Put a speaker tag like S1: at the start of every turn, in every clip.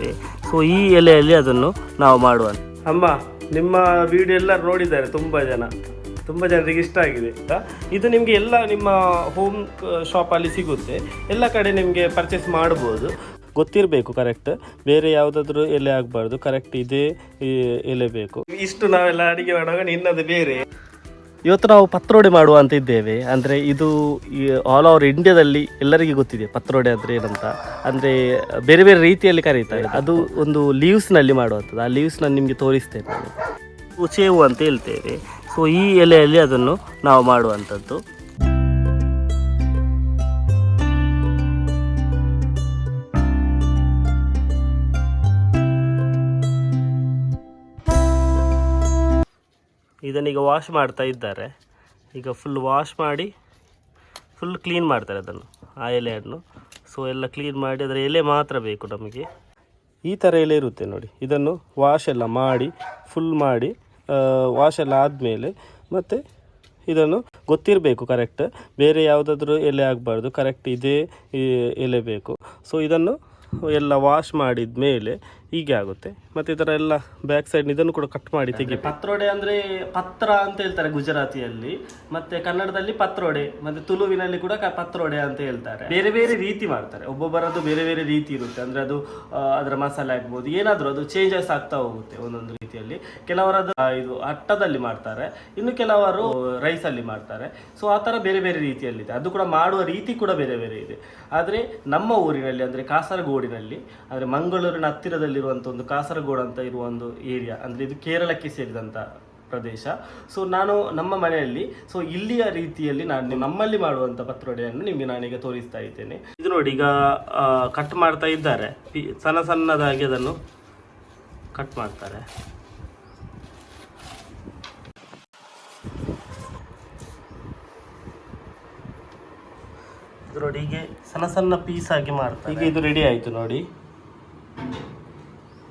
S1: ಇದ್ದೇವೆ ಸೊ ಈ ಎಲೆಯಲ್ಲಿ ಅದನ್ನು ನಾವು ಮಾಡುವ ಅಮ್ಮ ನಿಮ್ಮ ವಿಡಿಯೋ ಎಲ್ಲ ನೋಡಿದ್ದಾರೆ ತುಂಬ ಜನ. ತುಂಬ ಜನರಿಗೆ ಇಷ್ಟ ಆಗಿದೆ? ಇದು ನಿಮಗೆ ಎಲ್ಲ ನಿಮ್ಮ ಹೋಮ್ ಶಾಪಲ್ಲಿ ಸಿಗುತ್ತೆ. ಎಲ್ಲ ಕಡೆ ನಿಮಗೆ ಪರ್ಚೇಸ್ ಮಾಡ್ಬೋದು. ಗೊತ್ತಿರಬೇಕು ಕರೆಕ್ಟ್ ಬೇರೆ ಯಾವುದಾದ್ರೂ ಎಲೆ ಆಗಬಾರ್ದು. ಕರೆಕ್ಟ್ ಇದೇ ಎಲೆ ಬೇಕು. ಇಷ್ಟು ನಾವೆಲ್ಲ ಅಡಿಗೆ ಮಾಡುವಾಗ ನಿನ್ನದು ಬೇರೆ. ಇವತ್ತು ನಾವು ಪತ್ರೋಡೆ ಮಾಡುವ ಅಂತ ಇದ್ದೇವೆ ಅಂದರೆ ಇದು ಆಲ್ ಓವರ್ ಇಂಡಿಯಾದಲ್ಲಿ ಎಲ್ಲರಿಗೂ ಗೊತ್ತಿದೆ ಪತ್ರೋಡೆ ಅಂದರೆ ಏನಂತ. ಅಂದರೆ ಬೇರೆ ಬೇರೆ ರೀತಿಯಲ್ಲಿ ಕರೀತಾರೆ ಅದು ಒಂದು ಲೀವ್ಸ್ನಲ್ಲಿ ಮಾಡುವಂಥದ್ದು. ಆ ಲೀವ್ಸ್ ನಾನು ನಿಮಗೆ ತೋರಿಸ್ತೇನೆ ಉಚೇವು ಅಂತ ಹೇಳ್ತೇವೆ. ಸೊ ಈ ಎಲೆಯಲ್ಲಿ ಅದನ್ನು ನಾವು ಮಾಡುವಂಥದ್ದು. ಇದನ್ನೀಗ ವಾಶ್ ಮಾಡ್ತಾ ಇದ್ದಾರೆ. ಈಗ ಫುಲ್ ವಾಶ್ ಮಾಡಿ ಫುಲ್ ಕ್ಲೀನ್ ಮಾಡ್ತಾರೆ ಅದನ್ನು, ಆ ಎಲೆಯನ್ನು. ಸೊ ಎಲ್ಲ ಕ್ಲೀನ್ ಮಾಡಿ ಅದರ ಎಲೆ ಮಾತ್ರ ಬೇಕು ನಮಗೆ. ಈ ಥರ ಎಲೆ ಇರುತ್ತೆ ನೋಡಿ. ಇದನ್ನು ವಾಶ್ ಎಲ್ಲ ಮಾಡಿ ಫುಲ್ ಮಾಡಿ ವಾಶ್ ಎಲ್ಲ ಆದಮೇಲೆ ಮತ್ತು ಇದನ್ನು ಗೊತ್ತಿರಬೇಕು ಕರೆಕ್ಟ್ ಬೇರೆ ಯಾವುದಾದ್ರೂ ಎಲೆ ಆಗಬಾರ್ದು ಕರೆಕ್ಟ್ ಇದೇ ಎಲೆ ಬೇಕು. ಸೊ ಇದನ್ನು ಎಲ್ಲ ವಾಶ್ ಮಾಡಿದ ಮೇಲೆ ಹೀಗೆ ಆಗುತ್ತೆ. ಮತ್ತು ಇದರ ಎಲ್ಲ ಬ್ಯಾಕ್ ಸೈಡ್ ಇದನ್ನು ಕೂಡ ಕಟ್ ಮಾಡಿ ತೆಗಿ ಪತ್ರೊಡೆ ಅಂದರೆ ಪತ್ರ ಅಂತ ಹೇಳ್ತಾರೆ ಗುಜರಾತಿಯಲ್ಲಿ, ಮತ್ತೆ ಕನ್ನಡದಲ್ಲಿ ಪತ್ರೊಡೆ, ಮತ್ತೆ ತುಳುವಿನಲ್ಲಿ ಕೂಡ ಪತ್ರೊಡೆ ಅಂತ ಹೇಳ್ತಾರೆ. ಬೇರೆ ಬೇರೆ ರೀತಿ ಮಾಡ್ತಾರೆ. ಒಬ್ಬೊಬ್ಬರದ್ದು ಬೇರೆ ಬೇರೆ ರೀತಿ ಇರುತ್ತೆ. ಅಂದ್ರೆ ಅದು ಅದರ ಮಸಾಲೆ ಆಗ್ಬೋದು, ಏನಾದರೂ ಅದು ಚೇಂಜಸ್ ಆಗ್ತಾ ಹೋಗುತ್ತೆ ಒಂದೊಂದು ರೀತಿಯಲ್ಲಿ. ಕೆಲವರದ್ದು ಇದು ಅಟ್ಟದಲ್ಲಿ ಮಾಡ್ತಾರೆ. ಇನ್ನು ಕೆಲವರು ರೈಸ್ ಅಲ್ಲಿ ಮಾಡ್ತಾರೆ. ಸೊ ಆ ಥರ ಬೇರೆ ಬೇರೆ ರೀತಿಯಲ್ಲಿದೆ. ಅದು ಕೂಡ ಮಾಡುವ ರೀತಿ ಕೂಡ ಬೇರೆ ಬೇರೆ ಇದೆ. ಆದರೆ ನಮ್ಮ ಊರಿನಲ್ಲಿ, ಅಂದರೆ ಕಾಸರಗೋಡಿನಲ್ಲಿ ಅಂದ್ರೆ ಮಂಗಳೂರಿನ ಹತ್ತಿರದಲ್ಲಿರುವಂಥ ಒಂದು ಕಾಸರಗೋಡು ಅಂತ ಇರುವ ಒಂದು ಏರಿಯಾ ಅಂದರೆ ಇದು ಕೇರಳಕ್ಕೆ ಸೇರಿದಂಥ ಪ್ರದೇಶ. ಸೊ ನಾನು ನಮ್ಮ ಮನೆಯಲ್ಲಿ ಸೊ ಇಲ್ಲಿಯ ರೀತಿಯಲ್ಲಿ ನಾನು ನಮ್ಮಲ್ಲಿ ಮಾಡುವಂಥ ಪತ್ರೊಡೆಯನ್ನು ನಿಮಗೆ ನಾನೀಗ ತೋರಿಸ್ತಾ ಇದ್ದೇನೆ. ಇದು ನೋಡಿ, ಈಗ ಕಟ್ ಮಾಡ್ತಾ ಇದ್ದಾರೆ. ಸಣ್ಣ ಸಣ್ಣದಾಗಿ ಅದನ್ನು ಕಟ್ ಮಾಡ್ತಾರೆ. ಇದು ನೋಡಿ ಸಣ್ಣ ಸಣ್ಣ ಪೀಸ್ ಆಗಿ ಮಾಡ್ತಾರೆ. ಈಗ ಇದು ರೆಡಿ ಆಯಿತು ನೋಡಿ.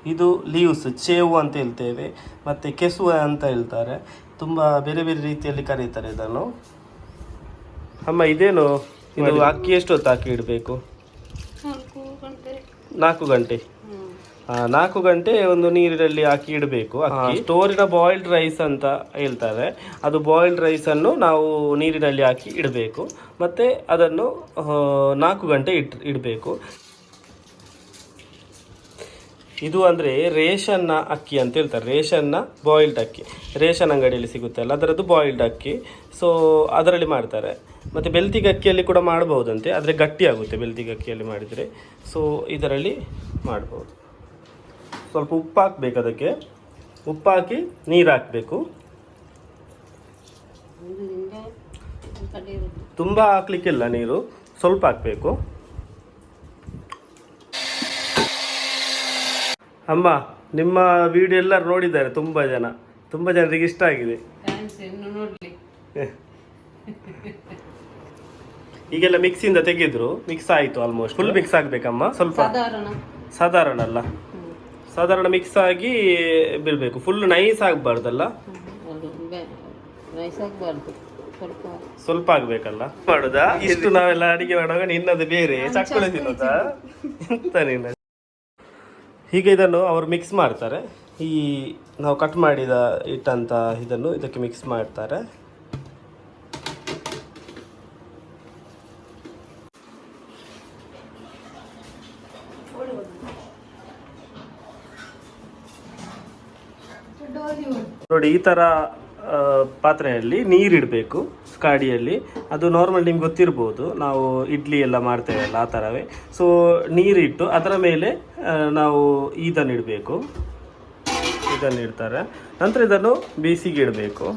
S1: ಇದು ಲೀವ್ಸ್ ಚೇವು ಅಂತ ಹೇಳ್ತೇವೆ ಮತ್ತು ಕೆಸುವ ಅಂತ ಹೇಳ್ತಾರೆ. ತುಂಬ ಬೇರೆ ಬೇರೆ ರೀತಿಯಲ್ಲಿ ಕರೀತಾರೆ ಇದನ್ನು. ಅಮ್ಮ ಇದೇನು? ಇದು ಅಕ್ಕಿ ಎಷ್ಟು ಹೊತ್ತು ಹಾಕಿ ಇಡಬೇಕು?
S2: ನಾಲ್ಕು ಗಂಟೆ.
S1: ನಾಲ್ಕು ಗಂಟೆ? ಆ, ನಾಲ್ಕು ಗಂಟೆ ಒಂದು ನೀರಿನಲ್ಲಿ ಹಾಕಿ ಇಡಬೇಕು. ಅಕ್ಕಿ. ಸ್ಟೋರಿನ ಬಾಯ್ಲ್ಡ್ ರೈಸ್ ಅಂತ ಹೇಳ್ತಾರೆ. ಅದು ಬಾಯ್ಲ್ಡ್ ರೈಸ್ ಅನ್ನು ನಾವು ನೀರಿನಲ್ಲಿ ಹಾಕಿ ಇಡಬೇಕು. ಮತ್ತೆ ಅದನ್ನು ನಾಲ್ಕು ಗಂಟೆ ಇಟ್ ಇಡಬೇಕು. ಇದು ಅಂದರೆ ರೇಷನ್ನ ಅಕ್ಕಿ ಅಂತ ಹೇಳ್ತಾರೆ. ರೇಷನ್ನ ಬಾಯ್ಲ್ಡ್ ಅಕ್ಕಿ. ರೇಷನ್ ಅಂಗಡಿಯಲ್ಲಿ ಸಿಗುತ್ತೆ ಅಲ್ಲ ಅದರದ್ದು ಬಾಯ್ಲ್ಡ್ ಅಕ್ಕಿ. ಸೊ ಅದರಲ್ಲಿ ಮಾಡ್ತಾರೆ. ಮತ್ತು ಬೆಲ್ತಿಗೆ ಅಕ್ಕಿಯಲ್ಲಿ ಕೂಡ ಮಾಡ್ಬೋದಂತೆ ಆದರೆ ಗಟ್ಟಿಯಾಗುತ್ತೆ ಬೆಲ್ತಿಗೆ ಅಕ್ಕಿಯಲ್ಲಿ ಮಾಡಿದರೆ. ಸೊ ಇದರಲ್ಲಿ ಮಾಡ್ಬೋದು. ಸ್ವಲ್ಪ ಉಪ್ಪು ಹಾಕ್ಬೇಕು ಅದಕ್ಕೆ. ಉಪ್ಪು ಹಾಕಿ ನೀರು ಹಾಕಬೇಕು. ತುಂಬ ಹಾಕ್ಲಿಕ್ಕಿಲ್ಲ ನೀರು ಸ್ವಲ್ಪ ಹಾಕಬೇಕು. ಅಮ್ಮ ನಿಮ್ಮ ವಿಡಿಯೋ ಎಲ್ಲ ನೋಡಿದ್ದಾರೆ ತುಂಬ ಜನ. ತುಂಬಾ ಜನರಿಗೆ ಇಷ್ಟ ಆಗಿದೆ. ಈಗೆಲ್ಲ ಮಿಕ್ಸಿಂದ ತೆಗೆದ್ರು. ಮಿಕ್ಸ್ ಆಯಿತು ಆಲ್ಮೋಸ್ಟ್ ಫುಲ್ ಮಿಕ್ಸ್ ಆಗಬೇಕಮ್ಮ? ಸ್ವಲ್ಪ
S2: ಸಾಧಾರಣ.
S1: ಅಲ್ಲ. ಸಾಧಾರಣ ಮಿಕ್ಸ್ ಆಗಿ ಬೀಳ್ಬೇಕು ಫುಲ್ ನೈಸ್ ಆಗ್ಬಾರ್ದಲ್ಲ?
S2: ಸ್ವಲ್ಪ.
S1: ಸ್ವಲ್ಪ ಆಗ್ಬೇಕಲ್ಲ? ಮಾಡುದಾ? ಇಷ್ಟು ನಾವೆಲ್ಲ ಅಡಿಗೆ ಮಾಡುವಾಗ ನಿನ್ನದು ಬೇರೆ. ಚಕ್ಕುಳಿ ತಿನ್ನೋದಾ. ಎಂತ ನೀನು? ಹೀಗೆ ಇದನ್ನು ಅವರು ಮಿಕ್ಸ್ ಮಾಡ್ತಾರೆ. ಈ ನಾವು ಕಟ್ ಮಾಡಿದ ಇಟ್ಟಂಥ ಇದನ್ನು ಇದಕ್ಕೆ ಮಿಕ್ಸ್ ಮಾಡ್ತಾರೆ. ನೋಡಿ, ಈ ಥರ ಪಾತ್ರೆಯಲ್ಲಿ ನೀರಿಡಬೇಕು ಕಾಡಿಯಲ್ಲಿ ಅದು ನಾರ್ಮಲ್ ನಿಮ್ಗೆ ಗೊತ್ತಿರ್ಬೋದು. ನಾವು ಇಡ್ಲಿ ಎಲ್ಲ ಮಾಡ್ತೇವಲ್ಲ ಆ ಥರವೇ ಸೊ ನೀರಿಟ್ಟು ಅದರ ಮೇಲೆ ನಾವು ಇದನ್ನು ಇಡಬೇಕು. ಇದನ್ನು ಇಡ್ತಾರೆ. ನಂತರ ಇದನ್ನು ಬೇಸಿಗೆ ಇಡಬೇಕು.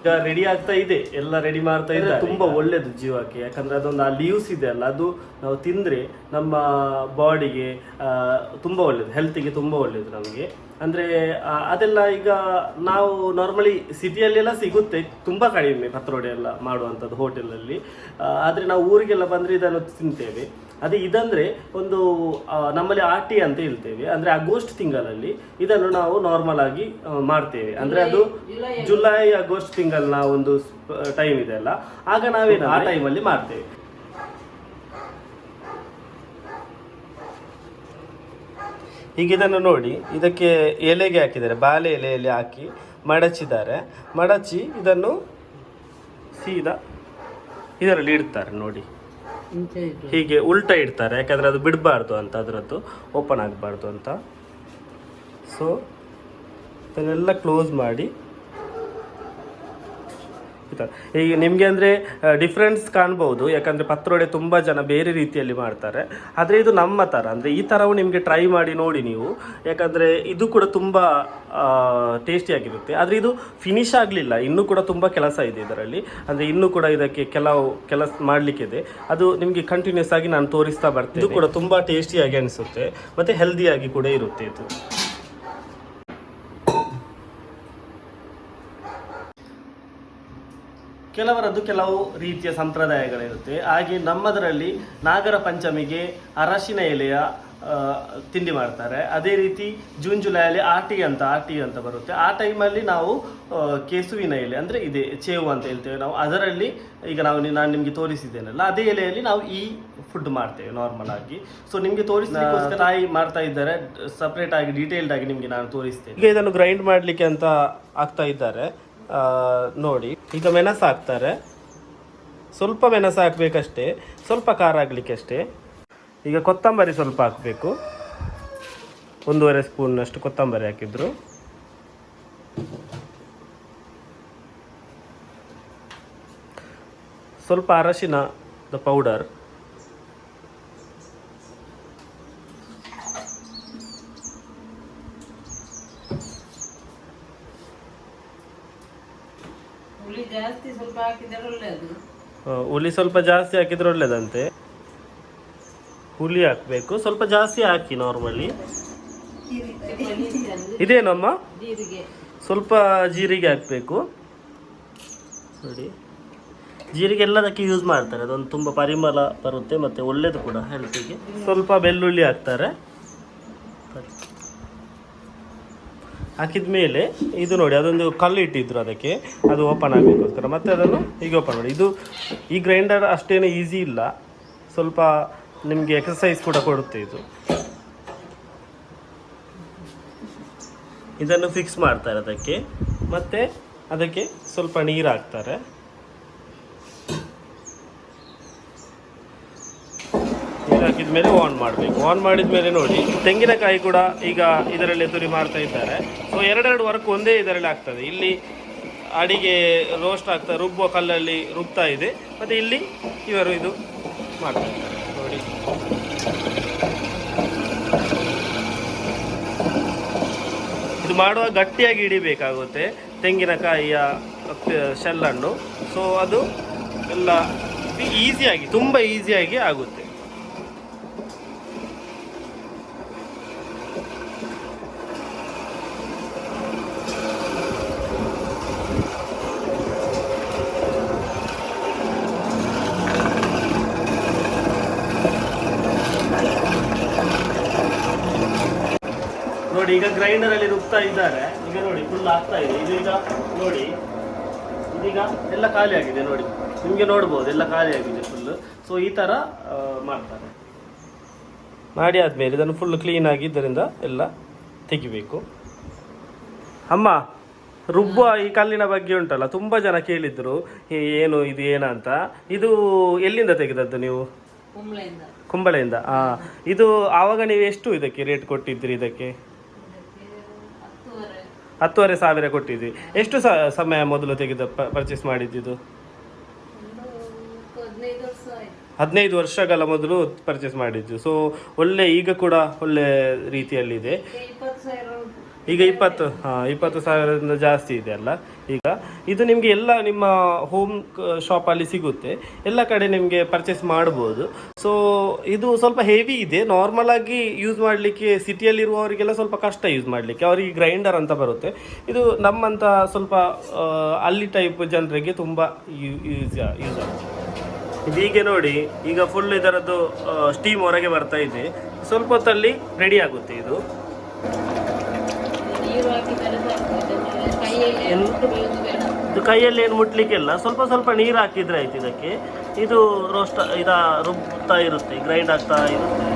S1: ಈಗ ರೆಡಿ ಆಗ್ತಾ ಇದೆ. ಎಲ್ಲ ರೆಡಿ ಮಾಡ್ತಾ ಇದೆ ತುಂಬಾ ಒಳ್ಳೇದು ಜೀವಕ್ಕೆ. ಯಾಕಂದ್ರೆ ಅದೊಂದು ಆ ಲೀವ್ಸ್ ಇದೆ ಅಲ್ಲ ಅದು ನಾವು ತಿಂದ್ರೆ ನಮ್ಮ ಬಾಡಿಗೆ ತುಂಬಾ ಒಳ್ಳೇದು ಹೆಲ್ತಿಗೆ ತುಂಬಾ ಒಳ್ಳೇದು ನಮಗೆ. ಅಂದ್ರೆ ಅದೆಲ್ಲ ಈಗ ನಾವು ನಾರ್ಮಲಿ ಸಿಟಿಯಲ್ಲೆಲ್ಲ ಸಿಗುತ್ತೆ. ತುಂಬಾ ಕಡಿಮೆ ಪತ್ರೊಡೆ ಎಲ್ಲ ಮಾಡುವಂಥದ್ದು ಹೋಟೆಲಲ್ಲಿ ಆದರೆ ನಾವು ಊರಿಗೆಲ್ಲ ಬಂದ್ರೆ ಇದನ್ನು ತಿಂತೇವೆ. ಅದೇ ಇದಂದ್ರೆ ಒಂದು ನಮ್ಮಲ್ಲಿ ನಮ್ಮಲ್ಲಿ ಆಟಿ ಅಂತ ಹೇಳ್ತೇವೆ. ಅಂದ್ರೆ ಆಗಸ್ಟ್ ತಿಂಗಳಲ್ಲಿ ಇದನ್ನು ನಾವು ನಾರ್ಮಲ್ ಆಗಿ ಮಾಡ್ತೇವೆ. ಅಂದ್ರೆ ಅದು
S2: ಜುಲೈ
S1: ಆಗೋಸ್ಟ್. ತಿಂಗಳನ್ನ ಒಂದು ಟೈಮ್ ಇದೆ ಅಲ್ಲ. ಆಗ ನಾವೇನು ಆ ಟೈಮಲ್ಲಿ ಮಾಡ್ತೇವೆ. ಈಗ ಇದನ್ನು ನೋಡಿ ಇದಕ್ಕೆ ಎಲೆಗೆ ಹಾಕಿದ್ದಾರೆ. ಬಾಳೆ ಎಲೆಯಲ್ಲಿ ಹಾಕಿ ಮಡಚಿದ್ದಾರೆ. ಮಡಚಿ ಇದನ್ನು ಸೀದಾ ಇದರಲ್ಲಿ ಇಡ್ತಾರೆ ನೋಡಿ. ಹೀಗೆ ಉಲ್ಟಾ ಇಡ್ತಾರೆ, ಯಾಕಂದರೆ ಅದು ಬಿಡಬಾರ್ದು ಅಂತ, ಅದರದ್ದು ಓಪನ್ ಆಗಬಾರ್ದು ಅಂತ ಸೊ ಇದನ್ನೆಲ್ಲ ಕ್ಲೋಸ್ ಮಾಡಿ. ಈಗ ನಿಮಗೆ ಅಂದರೆ ಡಿಫ್ರೆನ್ಸ್ ಕಾಣ್ಬೋದು. ಯಾಕಂದರೆ ಪತ್ರೊಡೆ ತುಂಬ ಜನ ಬೇರೆ ರೀತಿಯಲ್ಲಿ ಮಾಡ್ತಾರೆ. ಆದರೆ ಇದು ನಮ್ಮ ಥರ. ಅಂದರೆ ಈ ಥರವು ನಿಮಗೆ ಟ್ರೈ ಮಾಡಿ ನೋಡಿ ನೀವು. ಯಾಕಂದರೆ ಇದು ಕೂಡ ತುಂಬ ಟೇಸ್ಟಿಯಾಗಿರುತ್ತೆ ಆದರೆ ಇದು ಫಿನಿಶ್ ಆಗಲಿಲ್ಲ. ಇನ್ನೂ ಕೂಡ ತುಂಬ ಕೆಲಸ ಇದೆ ಇದರಲ್ಲಿ. ಅಂದರೆ ಇನ್ನೂ ಕೂಡ ಇದಕ್ಕೆ ಕೆಲವು ಕೆಲಸ ಮಾಡಲಿಕ್ಕಿದೆ ಅದು ನಿಮಗೆ ಕಂಟಿನ್ಯೂಸ್ ಆಗಿ ನಾನು ತೋರಿಸ್ತಾ ಬರ್ತೀನಿ. ಇದು ಕೂಡ ತುಂಬ ಟೇಸ್ಟಿಯಾಗಿ ಅನಿಸುತ್ತೆ. ಮತ್ತು ಹೆಲ್ದಿಯಾಗಿ ಕೂಡ ಇರುತ್ತೆ ಇದು. ಕೆಲವರದ್ದು ಕೆಲವು ರೀತಿಯ ಸಂಪ್ರದಾಯಗಳಿರುತ್ತೆ. ಹಾಗೆ ನಮ್ಮದರಲ್ಲಿ ನಾಗರ ಪಂಚಮಿಗೆ ಅರಶಿನ ಎಲೆಯ ತಿಂಡಿ ಮಾಡ್ತಾರೆ. ಅದೇ ರೀತಿ ಜೂನ್ ಜುಲೈಯಲ್ಲಿ ಆಟಿ ಅಂತ ಆಟಿ ಅಂತ ಬರುತ್ತೆ. ಆ ಟೈಮಲ್ಲಿ ನಾವು ಕೇಸುವಿನ ಎಲೆ ಅಂದರೆ ಇದೆ ಚೇವು ಅಂತ ಹೇಳ್ತೇವೆ ನಾವು. ಅದರಲ್ಲಿ ಈಗ ನಾವು ನಾನು ನಿಮಗೆ ತೋರಿಸಿದ್ದೇನಲ್ಲ ಅದೇ ಎಲೆಯಲ್ಲಿ ನಾವು ಈ ಫುಡ್ ಮಾಡ್ತೇವೆ ನಾರ್ಮಲ್ ಆಗಿ. ಸೊ ನಿಮಗೆ ತೋರಿಸಿ ತಾಯಿ ಮಾಡ್ತಾ ಇದ್ದಾರೆ. ಸಪ್ರೇಟ್ ಆಗಿ ಡೀಟೇಲ್ಡ್ ಆಗಿ ನಿಮಗೆ ನಾನು ತೋರಿಸ್ತೇನೆ. ಈಗ ಇದನ್ನು ಗ್ರೈಂಡ್ ಮಾಡಲಿಕ್ಕೆ ಅಂತ ಆಗ್ತಾ ಇದ್ದಾರೆ. ನೋಡಿ, ಈಗ ಮೆಣಸು ಹಾಕ್ತಾರೆ. ಸ್ವಲ್ಪ ಮೆಣಸು ಹಾಕಬೇಕಷ್ಟೇ. ಸ್ವಲ್ಪ ಖಾರ ಆಗಲಿಕ್ಕೆ ಅಷ್ಟೇ ಈಗ ಕೊತ್ತಂಬರಿ ಸ್ವಲ್ಪ ಹಾಕಬೇಕು. ಒಂದೂವರೆ ಸ್ಪೂನ್ನಷ್ಟು ಕೊತ್ತಂಬರಿ ಹಾಕಿದ್ರು. ಸ್ವಲ್ಪ ಅರಶಿನದ ಪೌಡರ್.
S2: ಹುಳಿ ಜಾಸ್ತಿ ಸ್ವಲ್ಪ ಹಾಕಿದರೆ ಒಳ್ಳೆಯದು.
S1: ಆ, ಹುಳಿ ಸ್ವಲ್ಪ ಜಾಸ್ತಿ ಹಾಕಿದ್ರೆ ಒಳ್ಳೇದಂತೆ ಹುಳಿ ಹಾಕಬೇಕು ಸ್ವಲ್ಪ ಜಾಸ್ತಿ ಹಾಕಿ ನಾರ್ಮಲಿ ಇದೇನಮ್ಮ?
S2: ಜೀರಿಗೆ.
S1: ಸ್ವಲ್ಪ ಜೀರಿಗೆ ಹಾಕಬೇಕು. ನೋಡಿ. ಜೀರಿಗೆ ಎಲ್ಲದಕ್ಕೆ ಯೂಸ್ ಮಾಡ್ತಾರೆ. ಅದೊಂದು ತುಂಬ ಪರಿಮಳ ಬರುತ್ತೆ ಮತ್ತು ಒಳ್ಳೇದು ಕೂಡ ಹೆಲ್ತಿಗೆ ಸ್ವಲ್ಪ ಬೆಳ್ಳುಳ್ಳಿ ಹಾಕ್ತಾರೆ. ಹಾಕಿದ ಮೇಲೆ ಇದು ನೋಡಿ, ಅದೊಂದು ಕಲ್ಲು ಇಟ್ಟಿದ್ರು ಅದಕ್ಕೆ. ಅದು ಓಪನ್ ಆಗಲಿಕ್ಕೋಸ್ಕರ ಮತ್ತೆ ಅದನ್ನು ಹೀಗೆ ಓಪನ್ ಮಾಡಿ. ಇದು ಈ ಗ್ರೈಂಡರ್ ಅಷ್ಟೇನು ಈಸಿ ಇಲ್ಲ. ಸ್ವಲ್ಪ ನಿಮಗೆ ಎಕ್ಸಸೈಸ್ ಕೂಡ ಕೊಡುತ್ತೆ ಇದು. ಇದನ್ನು ಫಿಕ್ಸ್ ಮಾಡ್ತಾರೆ ಅದಕ್ಕೆ. ಮತ್ತೆ ಅದಕ್ಕೆ ಸ್ವಲ್ಪ ನೀರು ಹಾಕ್ತಾರೆ. ನೀರು ಹಾಕಿದ ಮೇಲೆ ಆನ್ ಮಾಡಬೇಕು. ಆನ್ ಮಾಡಿದ ಮೇಲೆ ನೋಡಿ, ತೆಂಗಿನಕಾಯಿ ಕೂಡ ಈಗ ಇದರಲ್ಲಿ ತುರಿ ಮಾಡ್ತಾ ಇದ್ದಾರೆ. ಸೊ ಎರಡೆರಡು ವರ್ಕ್ ಒಂದೇ ಇದರಲ್ಲಿ ಆಗ್ತದೆ. ಇಲ್ಲಿ ಅಡಿಗೆ ರೋಸ್ಟ್ ಆಗ್ತಾ, ರುಬ್ಬುವ ಕಲ್ಲಲ್ಲಿ ರುಬ್ತಾ ಇದೆ. ಮತ್ತು ಇಲ್ಲಿ ಇವರು ಇದು ಮಾಡ್ತಾ ಇದ್ದಾರೆ. ನೋಡಿ. ಇದು ಮಾಡುವಾಗ ಗಟ್ಟಿಯಾಗಿ ಹಿಡಿಬೇಕಾಗುತ್ತೆ. ತೆಂಗಿನಕಾಯಿಯ ಶೆಲ್ಲನ್ನು. ಸೊ ಅದು ಎಲ್ಲ ಈಸಿಯಾಗಿ ತುಂಬ ಈಸಿಯಾಗಿ ಆಗುತ್ತೆ. ನೋಡಿ ಈಗ ಗ್ರೈಂಡರ್ ಅಲ್ಲಿ ರುಬ್ತಾ ಇದ್ದಾರೆ. ಈಗ ನೋಡಿ ಫುಲ್ ಆಗ್ತಾ ಇದೆ. ಇದೀಗ ಈಗ ನೋಡಿ ಇದೀಗ ಎಲ್ಲ ಖಾಲಿ ಆಗಿದೆ ನೋಡಿ. ನಿಮಗೆ ನೋಡ್ಬೋದು ಎಲ್ಲ ಖಾಲಿ ಆಗಿದೆ ಫುಲ್ ಸೊ ಈ ಥರ ಮಾಡ್ತಾರೆ. ಮಾಡಿ ಆದಮೇಲೆ ಇದನ್ನು ಫುಲ್ ಕ್ಲೀನ್ ಆಗಿ ಇದರಿಂದ ಎಲ್ಲ ತೆಗಿಬೇಕು. ಅಮ್ಮ ರುಬ್ಬುವ ಈ ಕಲ್ಲಿನ ಬಗ್ಗೆ ಉಂಟಲ್ಲ ತುಂಬ ಜನ ಕೇಳಿದ್ರು ಏನು ಇದು ಏನಂತ ಇದು ಎಲ್ಲಿಂದ ತೆಗೆದದ್ದು ನೀವು?
S2: ಕುಂಬಳೆಯಿಂದ.
S1: ಕುಂಬಳೆಯಿಂದ. ಹಾಂ ಇದು ಆವಾಗ ನೀವು ಎಷ್ಟು ಇದಕ್ಕೆ ರೇಟ್ ಕೊಟ್ಟಿದ್ರಿ ಇದಕ್ಕೆ?
S2: ಹತ್ತುವರೆ
S1: ಸಾವಿರ ಕೊಟ್ಟಿದ್ವಿ. ಎಷ್ಟು ಸ, ಸಮಯ ಮೊದಲು ತೆಗೆದು ಪರ್ಚೇಸ್ ಮಾಡಿದ್ದು
S2: ಹದಿನೈದು
S1: ವರ್ಷಗಳ ಮೊದಲು ಪರ್ಚೇಸ್ ಮಾಡಿದ್ದು. ಸೊ ಒಳ್ಳೆ ಈಗ ಕೂಡ ಒಳ್ಳೆ ರೀತಿಯಲ್ಲಿದೆ.
S2: ಈಗ ಇಪ್ಪತ್ತು,
S1: ಹಾಂ, ಇಪ್ಪತ್ತು ಸಾವಿರದಿಂದ ಜಾಸ್ತಿ ಇದೆ ಅಲ್ಲ? ಈಗ ಇದು ನಿಮಗೆ ಎಲ್ಲ ನಿಮ್ಮ ಹೋಮ್ ಶಾಪಲ್ಲಿ ಸಿಗುತ್ತೆ. ಎಲ್ಲ ಕಡೆ ನಿಮಗೆ ಪರ್ಚೇಸ್ ಮಾಡ್ಬೋದು. ಸೊ ಇದು ಸ್ವಲ್ಪ ಹೆವಿ ಇದೆ. ನಾರ್ಮಲ್ ಆಗಿ ಯೂಸ್ ಮಾಡಲಿಕ್ಕೆ ಸಿಟಿಯಲ್ಲಿರುವವರಿಗೆಲ್ಲ ಸ್ವಲ್ಪ ಕಷ್ಟ ಯೂಸ್ ಮಾಡಲಿಕ್ಕೆ. ಅವರಿಗೆ ಗ್ರೈಂಡರ್ ಅಂತ ಬರುತ್ತೆ. ಇದು ನಮ್ಮಂಥ ಸ್ವಲ್ಪ ಅಲ್ಲಿ ಟೈಪ್ ಜನರಿಗೆ ತುಂಬ ಯೂಸ್ ಯೂಸ್ ಆಗುತ್ತೆ. ಇದೀಗೆ ನೋಡಿ, ಈಗ ಫುಲ್ ಇದರದ್ದು ಸ್ಟೀಮ್ ಹೊರಗೆ ಬರ್ತಾ ಇದೆ. ಸ್ವಲ್ಪ ಹೊತ್ತಲ್ಲಿ ರೆಡಿ ಆಗುತ್ತೆ ಇದು. ಇದು ಕೈಯಲ್ಲಿ ಏನು ಮುಟ್ಲಿಕ್ಕಿಲ್ಲ. ಸ್ವಲ್ಪ ಸ್ವಲ್ಪ ನೀರು ಹಾಕಿದ್ರೆ ಆಯ್ತು ಇದಕ್ಕೆ. ಇದು ರೋಸ್ಟ್ ಇದ ರುಬ್ತಾ ಇರುತ್ತೆ ಗ್ರೈಂಡ್ ಆಗ್ತಾ ಇರುತ್ತೆ.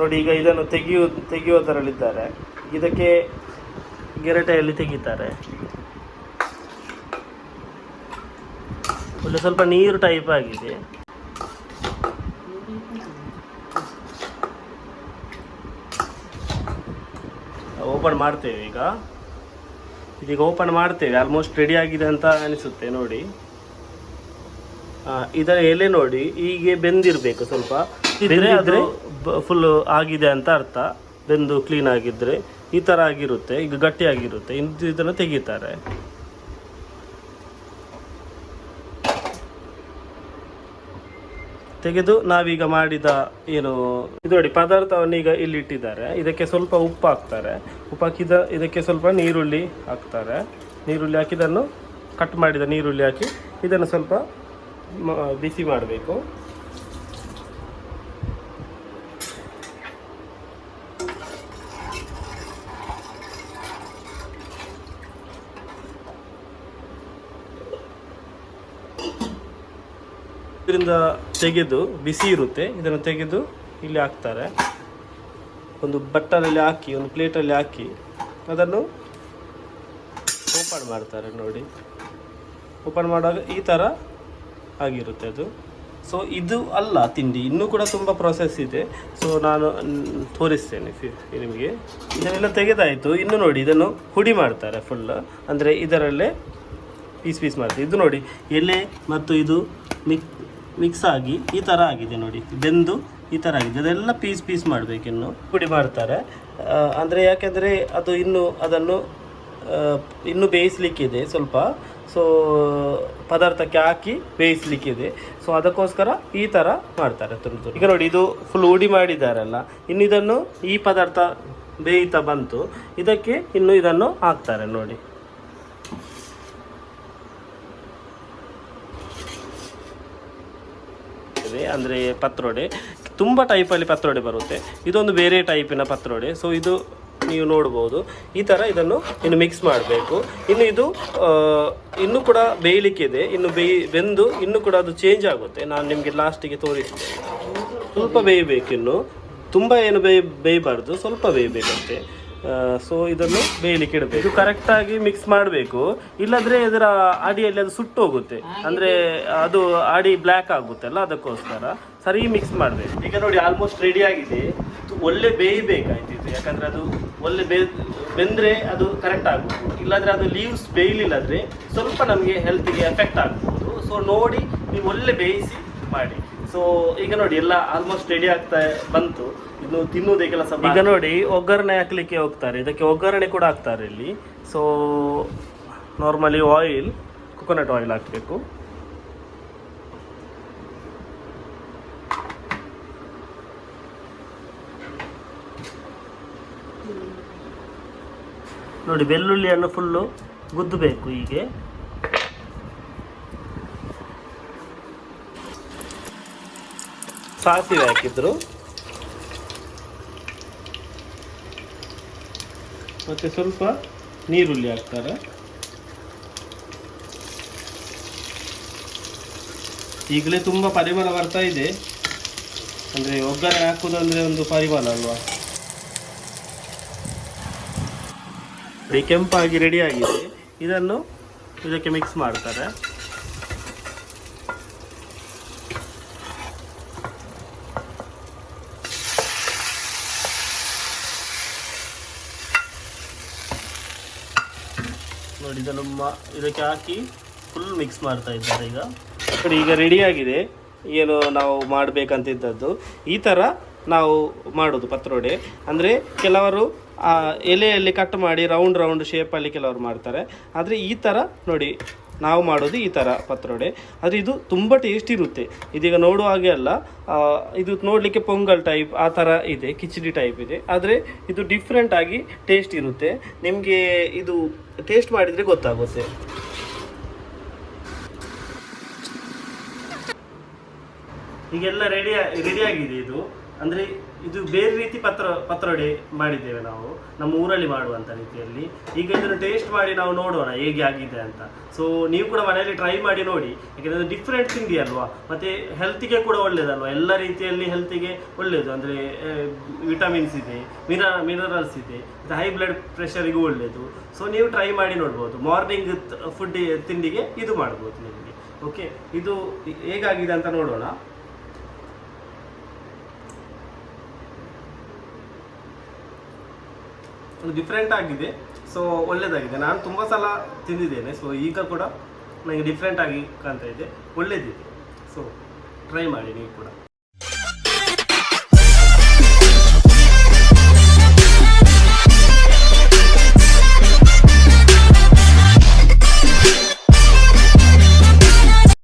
S1: ನೋಡಿ ಈಗ ಇದನ್ನು ತೆಗೆಯು ತೆಗೆಯುವುದರಲ್ಲಿದ್ದಾರೆ. ಇದಕ್ಕೆ ಗೆರಟೆಯಲ್ಲಿ ತೆಗಿತಾರೆ. ಒಳ್ಳೆ ಸ್ವಲ್ಪ ನೀರು ಟೈಪ್ ಆಗಿದೆ. ಓಪನ್ ಮಾಡ್ತೇವೆ ಈಗ. ಇದೀಗ ಓಪನ್ ಮಾಡ್ತೇವೆ ಆಲ್ಮೋಸ್ಟ್ ರೆಡಿ ಆಗಿದೆ ಅಂತ ಅನಿಸುತ್ತೆ ನೋಡಿ. ಆ, ಇದರ ಎಲೆ ನೋಡಿ ಹೀಗೆ ಬೆಂದಿರಬೇಕು ಸ್ವಲ್ಪ. ಇದ್ರೆ ಅದು ಫುಲ್ ಆಗಿದೆ ಅಂತ ಅರ್ಥ. ಬೆಂದು ಕ್ಲೀನ್ ಆಗಿದ್ರೆ ಈ ಥರ ಆಗಿರುತ್ತೆ ಈಗ ಗಟ್ಟಿಯಾಗಿರುತ್ತೆ ಆಗಿರುತ್ತೆ ಇನ್ನು ಇದನ್ನು ತೆಗಿತಾರೆ. ತೆಗೆದು ನಾವೀಗ ಮಾಡಿದ ಏನು, ಇದು ನೋಡಿ, ಪದಾರ್ಥವನ್ನು ಈಗ ಇಲ್ಲಿ ಇಟ್ಟಿದ್ದಾರೆ. ಇದಕ್ಕೆ ಸ್ವಲ್ಪ ಉಪ್ಪು ಹಾಕ್ತಾರೆ. ಉಪ್ಪು ಹಾಕಿದ, ಇದಕ್ಕೆ ಸ್ವಲ್ಪ ನೀರುಳ್ಳಿ ಹಾಕ್ತಾರೆ. ನೀರುಳ್ಳಿ ಹಾಕಿದನ್ನು ಕಟ್ ಮಾಡಿದ ನೀರುಳ್ಳಿ ಹಾಕಿ ಇದನ್ನು ಸ್ವಲ್ಪ ಬಿಸಿ ಮಾಡಬೇಕು. ಇದರಿಂದ ತೆಗೆದು ಬಿಸಿ ಇರುತ್ತೆ. ಇದನ್ನು ತೆಗೆದು ಇಲ್ಲಿ ಹಾಕ್ತಾರೆ. ಒಂದು ಬಟ್ಟಲಲ್ಲಿ ಹಾಕಿ, ಒಂದು ಪ್ಲೇಟಲ್ಲಿ ಹಾಕಿ ಅದನ್ನು ಓಪನ್ ಮಾಡ್ತಾರೆ ನೋಡಿ. ಓಪನ್ ಮಾಡುವಾಗ ಈ ಥರ ಆಗಿರುತ್ತೆ ಅದು. ಸೊ ಇದು ಅಲ್ಲ ತಿಂಡಿ. ಇನ್ನೂ ಕೂಡ ತುಂಬ ಪ್ರೊಸೆಸ್ ಇದೆ. ಸೊ ನಾನು ತೋರಿಸ್ತೇನೆ ನಿಮಗೆ. ಇದನ್ನೆಲ್ಲ ತೆಗೆದಾಯಿತು. ಇನ್ನು ನೋಡಿ, ಇದನ್ನು ಹುಡಿ ಮಾಡ್ತಾರೆ ಫುಲ್ ಅಂದರೆ ಇದರಲ್ಲೇ ಪೀಸ್ ಪೀಸ್ ಮಾಡ್ತಾರೆ. ಇದು ನೋಡಿ, ಎಲೆ ಮತ್ತು ಇದು ಮಿಕ್ ಮಿಕ್ಸ್ ಆಗಿ ಈ ಥರ ಆಗಿದೆ ನೋಡಿ. ಬೆಂದು ಈ ಥರ ಆಗಿದೆ. ಅದೆಲ್ಲ ಪೀಸ್ ಪೀಸ್ ಮಾಡಬೇಕಿನ್ನು ಪುಡಿ ಮಾಡ್ತಾರೆ. ಅಂದರೆ ಯಾಕೆಂದರೆ ಅದು ಇನ್ನು ಅದನ್ನು ಇನ್ನೂ ಬೇಯಿಸ್ಲಿಕ್ಕಿದೆ ಸ್ವಲ್ಪ. ಸೊ ಪದಾರ್ಥಕ್ಕೆ ಹಾಕಿ ಬೇಯಿಸ್ಲಿಕ್ಕಿದೆ. ಸೊ ಅದಕ್ಕೋಸ್ಕರ ಈ ಥರ ಮಾಡ್ತಾರೆ ತುಂಡು. ಈಗ ನೋಡಿ, ಇದು ಫುಲ್ ಉಡಿ ಮಾಡಿದ್ದಾರಲ್ಲ ಇನ್ನು ಇದನ್ನು ಈ ಪದಾರ್ಥ ಬೇಯಿತಾ ಬಂತು. ಇದಕ್ಕೆ ಇನ್ನು ಇದನ್ನು ಹಾಕ್ತಾರೆ ನೋಡಿ. ಇದೆ ಅಂದರೆ ಪತ್ರೊಡೆ. ತುಂಬ ಟೈಪಲ್ಲಿ ಪತ್ರೊಡೆ ಬರುತ್ತೆ. ಇದೊಂದು ಬೇರೆ ಟೈಪಿನ ಪತ್ರೊಡೆ. ಸೊ ಇದು ನೀವು ನೋಡ್ಬೋದು. ಈ ಥರ ಇದನ್ನು ಇನ್ನು ಮಿಕ್ಸ್ ಮಾಡಬೇಕು. ಇನ್ನು ಇದು ಇನ್ನೂ ಕೂಡ ಬೇಯಲಿಕ್ಕಿದೆ. ಇನ್ನು ಬೇಯಿ, ಬೆಂದು ಇನ್ನೂ ಕೂಡ ಅದು ಚೇಂಜ್ ಆಗುತ್ತೆ. ನಾನು ನಿಮಗೆ ಲಾಸ್ಟಿಗೆ ತೋರಿಸ್ತೇನೆ. ಸ್ವಲ್ಪ ಬೇಯಬೇಕು ಇನ್ನು. ತುಂಬ ಏನು ಬೇಯ್, ಬೇಯಬಾರ್ದು. ಸ್ವಲ್ಪ ಬೇಯಬೇಕಂತೆ ಸೊ ಇದನ್ನು ಬೇಯಲಿಕ್ಕೆ ಇಡಬೇಕು. ಇದು ಕರೆಕ್ಟಾಗಿ ಮಿಕ್ಸ್ ಮಾಡಬೇಕು. ಇಲ್ಲದ್ರೆ ಇದರ ಅಡಿಯಲ್ಲಿ ಅದು ಸುಟ್ಟು ಹೋಗುತ್ತೆ. ಅಂದರೆ ಅದು ಅಡಿ ಬ್ಲ್ಯಾಕ್ ಆಗುತ್ತೆ ಅಲ್ಲ ಅದಕ್ಕೋಸ್ಕರ ಸರಿ ಮಿಕ್ಸ್ ಮಾಡಬೇಕು. ಈಗ ನೋಡಿ ಆಲ್ಮೋಸ್ಟ್ ರೆಡಿ ಆಗಿದೆ. ಒಳ್ಳೆ ಬೇಯಬೇಕಾಯ್ತಿತ್ತು ಇದು. ಯಾಕಂದರೆ ಅದು ಒಳ್ಳೆ ಬೇ ಬೆಂದರೆ ಅದು ಕರೆಕ್ಟ್ ಆಗುತ್ತೆ. ಇಲ್ಲಾಂದರೆ ಅದು ಲೀವ್ಸ್ ಬೇಯಲಿಲ್ಲಾದ್ರೆ ಸ್ವಲ್ಪ ನಮಗೆ ಹೆಲ್ತ್ಗೆ ಎಫೆಕ್ಟ್ ಆಗ್ಬೋದು. ಸೊ ನೋಡಿ ನೀವು ಒಳ್ಳೆ ಬೇಯಿಸಿ ಮಾಡಿ. ಸೊ ಈಗ ನೋಡಿ, ಎಲ್ಲ ಆಲ್ಮೋಸ್ಟ್ ರೆಡಿ ಆಗ್ತಾ ಬಂತು. ಇನ್ನು ತಿನ್ನೋದೇ ಕೆಲಸ ಈಗ ನೋಡಿ, ಒಗ್ಗರಣೆ ಹಾಕ್ಲಿಕ್ಕೆ ಹೋಗ್ತಾರೆ. ಇದಕ್ಕೆ ಒಗ್ಗರಣೆ ಕೂಡ ಹಾಕ್ತಾರೆ ಇಲ್ಲಿ. So normally oil coconut oil ಹಾಕಬೇಕು. ನೋಡಿ, ಬೆಳ್ಳುಳ್ಳಿಯನ್ನು ಫುಲ್ಲು ಗುದ್ದಬೇಕು ಹೀಗೆ. ಸಾಸಿವೆ ಹಾಕಿದ್ರು. ಮತ್ತೆ ಸ್ವಲ್ಪ ನೀರುಳ್ಳಿ ಹಾಕ್ತಾರೆ. ಈಗಲೇ ತುಂಬ ಪರಿಮಳ ಬರ್ತಾ ಇದೆ. ಅಂದರೆ ಒಗ್ಗರಣೆ ಹಾಕುದಂದ್ರೆ ಒಂದು ಪರಿಮಳ ಅಲ್ವಾ? ಕೆಂಪಾಗಿ ರೆಡಿ ಆಗಿದೆ. ಇದನ್ನು ಇದಕ್ಕೆ ಮಿಕ್ಸ್ ಮಾಡ್ತಾರೆ. ಇದನ್ನು ಮಾ ಇದಕ್ಕೆ ಹಾಕಿ ಫುಲ್ ಮಿಕ್ಸ್ ಮಾಡ್ತಾ ಇದ್ದಾರೆ ಈಗ. ನೋಡಿ ಈಗ ರೆಡಿಯಾಗಿದೆ ಏನು ನಾವು ಮಾಡಬೇಕಂತಿದ್ದದ್ದು. ಈ ಥರ ನಾವು ಮಾಡೋದು ಪತ್ರೊಡೆ. ಅಂದರೆ ಕೆಲವರು ಎಲೆಯಲ್ಲಿ ಕಟ್ ಮಾಡಿ ರೌಂಡ್ ರೌಂಡ್ ಶೇಪಲ್ಲಿ ಕೆಲವರು ಮಾಡ್ತಾರೆ. ಆದರೆ ಈ ಥರ ನೋಡಿ ನಾವು ಮಾಡೋದು ಈ ಥರ ಪತ್ರೊಡೆ. ಆದರೆ ಇದು ತುಂಬ ಟೇಸ್ಟ್ ಇರುತ್ತೆ. ಇದೀಗ ನೋಡುವ ಹಾಗೆ ಅಲ್ಲ ಇದು ನೋಡಲಿಕ್ಕೆ ಪೊಂಗಲ್ ಟೈಪ್ ಆ ಥರ ಇದೆ, ಕಿಚಡಿ ಟೈಪ್ ಇದೆ. ಆದರೆ ಇದು ಡಿಫ್ರೆಂಟ್ ಆಗಿ ಟೇಸ್ಟ್ ಇರುತ್ತೆ. ನಿಮಗೆ ಇದು ಟೇಸ್ಟ್ ಮಾಡಿದರೆ ಗೊತ್ತಾಗುತ್ತೆ. ಈಗೆಲ್ಲ ರೆಡಿ ರೆಡಿ ಆಗಿದೆ ಇದು. ಅಂದರೆ ಇದು ಬೇರೆ ರೀತಿ ಪತ್ರ, ಪತ್ರೊಡೆ ಮಾಡಿದ್ದೇವೆ ನಾವು, ನಮ್ಮ ಊರಲ್ಲಿ ಮಾಡುವಂಥ ರೀತಿಯಲ್ಲಿ. ಈಗ ಇದನ್ನು ಟೇಸ್ಟ್ ಮಾಡಿ ನಾವು ನೋಡೋಣ ಹೇಗೆ ಆಗಿದೆ ಅಂತ. ಸೊ ನೀವು ಕೂಡ ಮನೆಯಲ್ಲಿ ಟ್ರೈ ಮಾಡಿ ನೋಡಿ. ಯಾಕೆಂದರೆ ಡಿಫ್ರೆಂಟ್ ತಿಂಡಿ ಅಲ್ವಾ? ಮತ್ತು ಹೆಲ್ತಿಗೆ ಕೂಡ ಒಳ್ಳೆಯದಲ್ವಾ ಎಲ್ಲ ರೀತಿಯಲ್ಲಿ ಹೆಲ್ತಿಗೆ ಒಳ್ಳೆಯದು ಅಂದರೆ ವಿಟಮಿನ್ಸ್ ಇದೆ ಮಿನ ಮಿನರಲ್ಸ್ ಇದೆ, ಮತ್ತು ಹೈ ಬ್ಲಡ್ ಪ್ರೆಷರಿಗೂ ಒಳ್ಳೆಯದು ಸೊ ನೀವು ಟ್ರೈ ಮಾಡಿ ನೋಡ್ಬೋದು. ಮಾರ್ನಿಂಗ್ ಫುಡ್ ತಿಂಡಿಗೆ ಇದು ಮಾಡ್ಬೋದು ನಿಮಗೆ. ಓಕೆ ಇದು, ಹೇಗಾಗಿದೆ ಅಂತ ನೋಡೋಣ. ಒಂದು ಡಿಫ್ರೆಂಟ್ ಆಗಿದೆ. ಸೊ ಒಳ್ಳೆಯದಾಗಿದೆ ನಾನು ತುಂಬ ಸಲ ತಿಂದಿದ್ದೇನೆ. ಸೊ ಈಗ ಕೂಡ ನನಗೆ ಡಿಫ್ರೆಂಟ್ ಆಗಿ ಕಾಣ್ತಾ ಇದೆ. ಒಳ್ಳೆಯದಿದೆ ಸೊ ಟ್ರೈ ಮಾಡಿ ನೀವು ಕೂಡ.